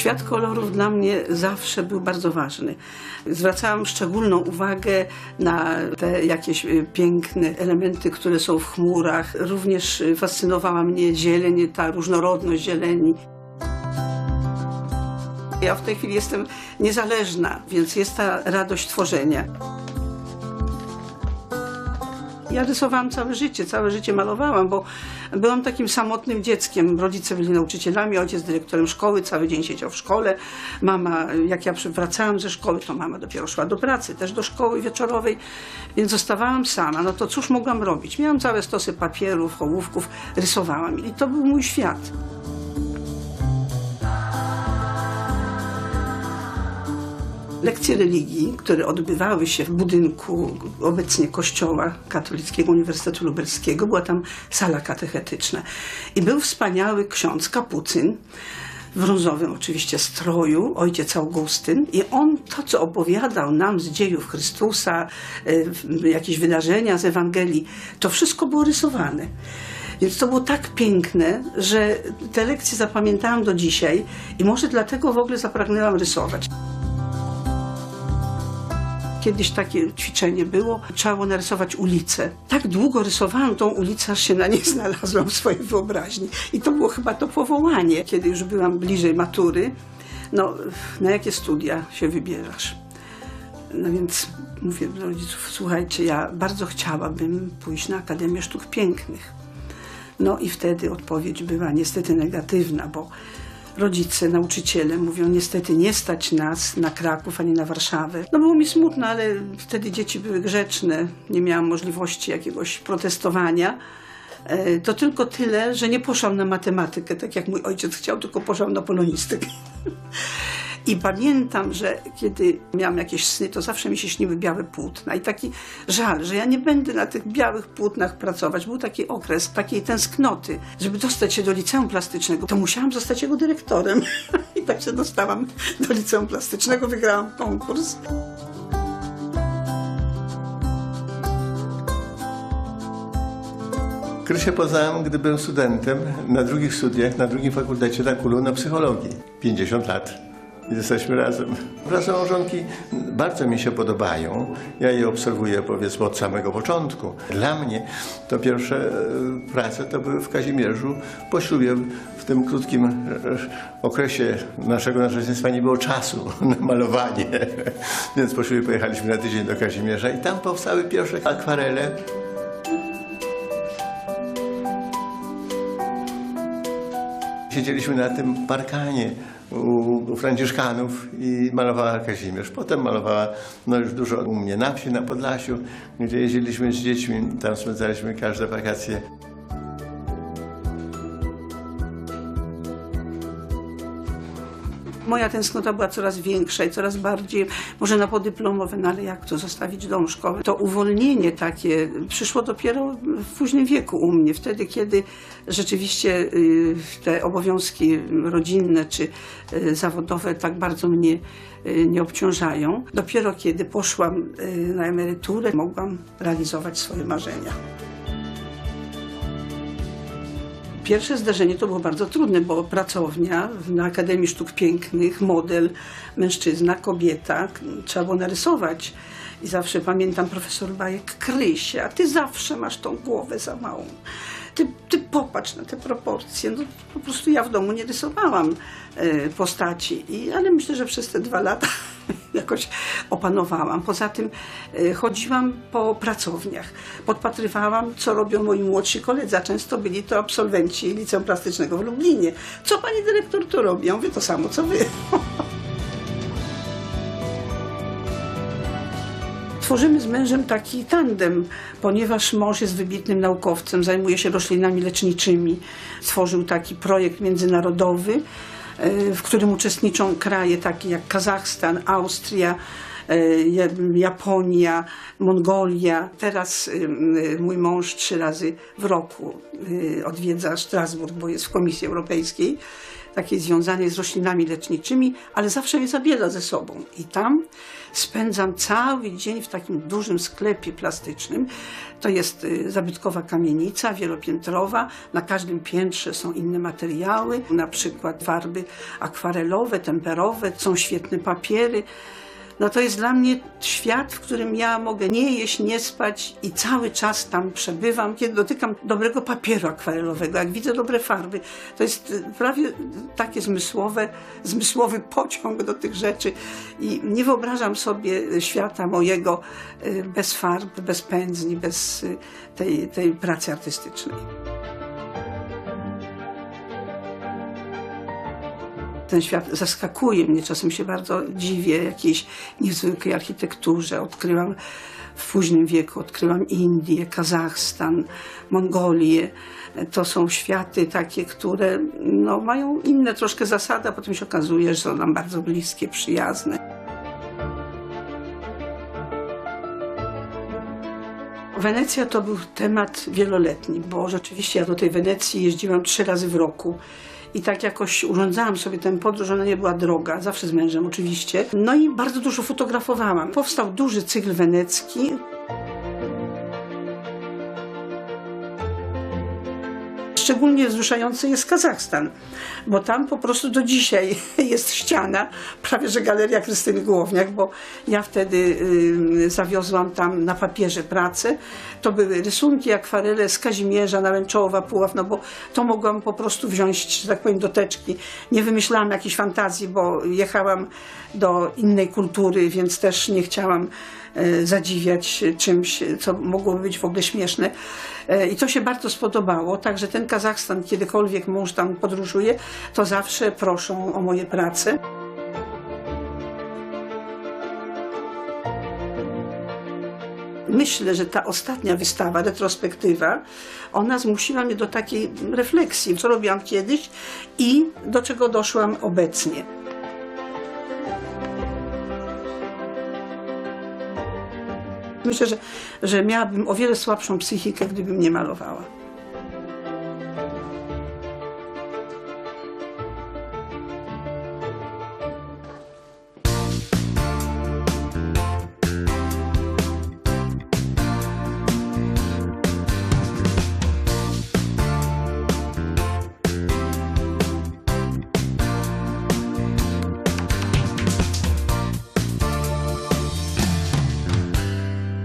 Świat kolorów dla mnie zawsze był bardzo ważny. Zwracałam szczególną uwagę na te jakieś y, piękne elementy, które są w chmurach. Również y, fascynowała mnie zieleń, ta różnorodność zieleni. Ja w tej chwili jestem niezależna, więc jest ta radość tworzenia. Ja rysowałam całe życie, całe życie malowałam, bo byłam takim samotnym dzieckiem. Rodzice byli nauczycielami, ojciec dyrektorem szkoły, cały dzień siedział w szkole. Mama, jak ja wracałam ze szkoły, to mama dopiero szła do pracy, też do szkoły wieczorowej, więc zostawałam sama. No to cóż mogłam robić? Miałam całe stosy papierów, ołówków, rysowałam i to był mój świat. Lekcje religii, które odbywały się w budynku obecnie Kościoła Katolickiego Uniwersytetu Lubelskiego, była tam sala katechetyczna. I był wspaniały ksiądz kapucyn, w brązowym oczywiście stroju, ojciec Augustyn. I on to, co opowiadał nam z dziejów Chrystusa, y, jakieś wydarzenia z Ewangelii, to wszystko było rysowane. Więc to było tak piękne, że te lekcje zapamiętałam do dzisiaj i może dlatego w ogóle zapragnęłam rysować. Kiedyś takie ćwiczenie było, trzeba było narysować ulicę. Tak długo rysowałam tą ulicę, aż się na niej znalazłam w swojej wyobraźni. I to było chyba to powołanie, kiedy już byłam bliżej matury. No, na jakie studia się wybierasz? No więc mówię do rodziców, słuchajcie, ja bardzo chciałabym pójść na Akademię Sztuk Pięknych. No i wtedy odpowiedź była niestety negatywna, bo rodzice, nauczyciele mówią, niestety nie stać nas na Kraków ani na Warszawę. No było mi smutno, ale wtedy dzieci były grzeczne, nie miałam możliwości jakiegoś protestowania. E, To tylko tyle, że nie poszłam na matematykę, tak jak mój ojciec chciał, tylko poszłam na polonistykę. I pamiętam, że kiedy miałam jakieś sny, to zawsze mi się śniły białe płótna. I taki żal, że ja nie będę na tych białych płótnach pracować. Był taki okres takiej tęsknoty. Żeby dostać się do liceum plastycznego, to musiałam zostać jego dyrektorem. I tak się dostałam do liceum plastycznego, wygrałam konkurs. Krysię poznałem, gdy byłem studentem na drugich studiach, na drugim fakultecie na Kulu na psychologii. 50 lat. Jesteśmy razem. Prace małżonki bardzo mi się podobają. Ja je obserwuję powiedzmy od samego początku. Dla mnie to pierwsze e, prace to były w Kazimierzu po ślubie. W tym krótkim e, okresie naszego narzeczeństwa nie było czasu na malowanie. Więc po ślubie pojechaliśmy na tydzień do Kazimierza i tam powstały pierwsze akwarele Siedzieliśmy na tym parkanie u, Franciszkanów i malowała Kazimierz. Potem malowała no już dużo u mnie na wsi, na Podlasiu, gdzie jeździliśmy z dziećmi. Tam spędzaliśmy każde wakacje. Moja tęsknota była coraz większa i coraz bardziej, może na podyplomowe, no ale jak to zostawić dom, szkołę? To uwolnienie takie przyszło dopiero w późnym wieku u mnie, wtedy kiedy rzeczywiście y, te obowiązki rodzinne czy y, zawodowe tak bardzo mnie y, nie obciążają. Dopiero kiedy poszłam na emeryturę, mogłam realizować swoje marzenia. Pierwsze zdarzenie to było bardzo trudne, bo pracownia na Akademii Sztuk Pięknych, model, mężczyzna, kobieta, trzeba było narysować. I zawsze pamiętam profesor Bajek, Krysia, ty zawsze masz tą głowę za małą. Ty, ty popatrz na te proporcje. No, po prostu ja w domu nie rysowałam e, postaci, I, ale myślę, że przez te dwa lata jakoś opanowałam. Poza tym e, chodziłam po pracowniach, podpatrywałam, co robią moi młodsi koledzy, a często byli to absolwenci Liceum Plastycznego w Lublinie. Co pani dyrektor tu robi? Ja mówię to samo, co wy. Tworzymy z mężem taki tandem, ponieważ mąż jest wybitnym naukowcem, zajmuje się roślinami leczniczymi. Stworzył taki projekt międzynarodowy, w którym uczestniczą kraje takie jak Kazachstan, Austria, e, Ja- Japonia, Mongolia. Teraz y, mój mąż trzy razy w roku odwiedza Strasburg, bo jest w Komisji Europejskiej takiej związanej z roślinami leczniczymi, ale zawsze mnie zabiera ze sobą. I tam spędzam cały dzień w takim dużym sklepie plastycznym. To jest y, zabytkowa kamienica wielopiętrowa. Na każdym piętrze są inne materiały, na przykład farby akwarelowe, temperowe, są świetne papiery. No to jest dla mnie świat, w którym ja mogę nie jeść, nie spać i cały czas tam przebywam. Kiedy dotykam dobrego papieru akwarelowego, jak widzę dobre farby, to jest y, prawie takie zmysłowe, zmysłowy pociąg do tych rzeczy i nie wyobrażam sobie świata mojego y, bez farb, bez pędzli, bez y, tej, tej pracy artystycznej. Ten świat zaskakuje mnie, czasem się bardzo dziwię jakiejś niezwykłej architekturze. Odkryłam w późnym wieku, odkryłam Indię, Kazachstan, Mongolię. To są światy takie, które no, mają inne troszkę zasady, a potem się okazuje, że są nam bardzo bliskie, przyjazne. Wenecja to był temat wieloletni, bo rzeczywiście ja do tej Wenecji jeździłam trzy razy w roku. I tak jakoś urządzałam sobie tę podróż, ona nie była droga, zawsze z mężem oczywiście. No i bardzo dużo fotografowałam. Powstał duży cykl wenecki. Szczególnie wzruszający jest Kazachstan, bo tam po prostu do dzisiaj jest ściana, prawie że Galeria Krystyny Głowniak, bo ja wtedy zawiozłam tam na papierze pracę. To były rysunki, akwarele z Kazimierza, Naręczowa, Puław, no bo to mogłam po prostu wziąć, że tak powiem, do teczki. Nie wymyślałam jakiejś fantazji, bo jechałam do innej kultury, więc też nie chciałam zadziwiać czymś, co mogłoby być w ogóle śmieszne. E, I to się bardzo spodobało, także ten Kazachstan, kiedykolwiek mąż tam podróżuje, to zawsze proszą o moje prace. Myślę, że ta ostatnia wystawa, retrospektywa, ona zmusiła mnie do takiej refleksji, co robiłam kiedyś i do czego doszłam obecnie. Myślę, że, że miałabym o wiele słabszą psychikę, gdybym nie malowała.